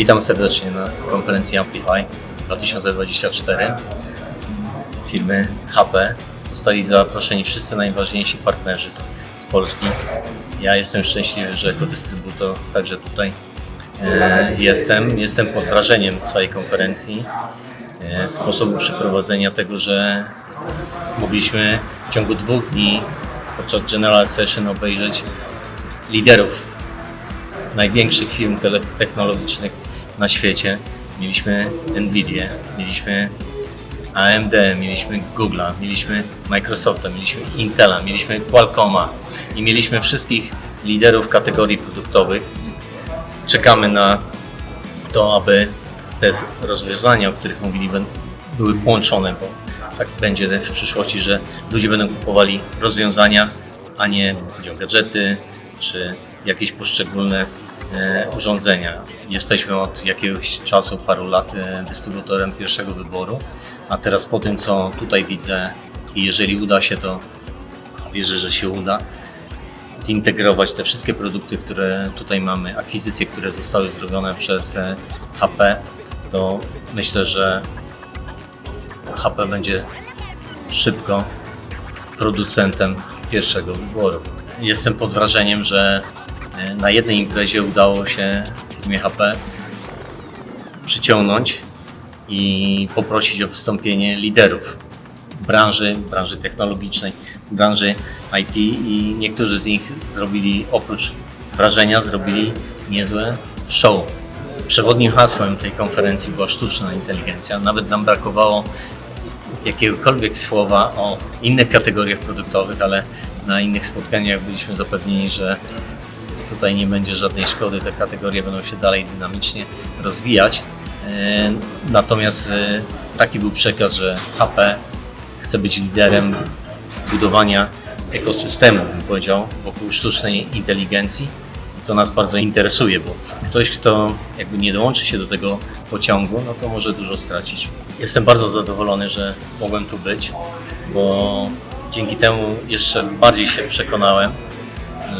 Witam serdecznie na konferencji Amplify 2024 firmy HP. Zostali zaproszeni wszyscy najważniejsi partnerzy z, Polski. Ja jestem szczęśliwy, że jako dystrybutor także tutaj e, jestem. Jestem pod wrażeniem całej konferencji, e, sposobu przeprowadzenia tego, że mogliśmy w ciągu dwóch dni podczas General Session obejrzeć liderów największych firm technologicznych na świecie. Mieliśmy Nvidia, mieliśmy AMD, mieliśmy Google'a, mieliśmy Microsofta, mieliśmy Intela, mieliśmy Qualcomma i mieliśmy wszystkich liderów kategorii produktowych. Czekamy na to, aby te rozwiązania, o których mówili, były połączone, bo tak będzie w przyszłości, że ludzie będą kupowali rozwiązania, a nie gadżety czy jakieś poszczególne e, urządzenia. Jesteśmy od jakiegoś czasu, paru lat e, dystrybutorem pierwszego wyboru, a teraz po tym, co tutaj widzę i jeżeli uda się, to wierzę, że się uda, zintegrować te wszystkie produkty, które tutaj mamy, akwizycje, które zostały zrobione przez e, HP, to myślę, że HP będzie szybko producentem pierwszego wyboru. Jestem pod wrażeniem, że na jednej imprezie udało się firmie HP przyciągnąć i poprosić o wystąpienie liderów branży, branży technologicznej, branży IT i niektórzy z nich zrobili oprócz wrażenia, zrobili niezłe show. Przewodnim hasłem tej konferencji była sztuczna inteligencja. Nawet nam brakowało jakiegokolwiek słowa o innych kategoriach produktowych, ale na innych spotkaniach byliśmy zapewnieni, że tutaj nie będzie żadnej szkody, te kategorie będą się dalej dynamicznie rozwijać. E, Natomiast e, taki był przekaz, że HP chce być liderem budowania ekosystemu, bym powiedział, wokół sztucznej inteligencji. I to nas bardzo interesuje, bo ktoś, kto jakby nie dołączy się do tego pociągu, no to może dużo stracić. Jestem bardzo zadowolony, że mogłem tu być, bo dzięki temu jeszcze bardziej się przekonałem,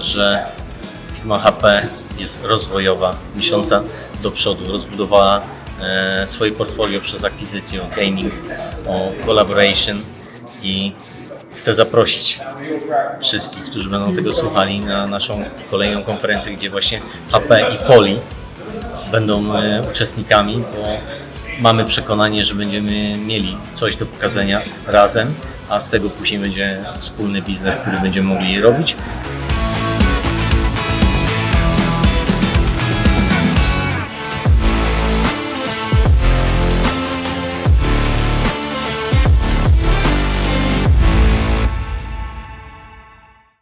że firma HP jest rozwojowa, myśląca do przodu, rozbudowała e, swoje portfolio przez akwizycję, o gaming, o collaboration i chcę zaprosić wszystkich, którzy będą tego słuchali na naszą kolejną konferencję, gdzie właśnie HP i Poli będą e, uczestnikami, bo mamy przekonanie, że będziemy mieli coś do pokazania razem, a z tego później będzie wspólny biznes, który będziemy mogli robić.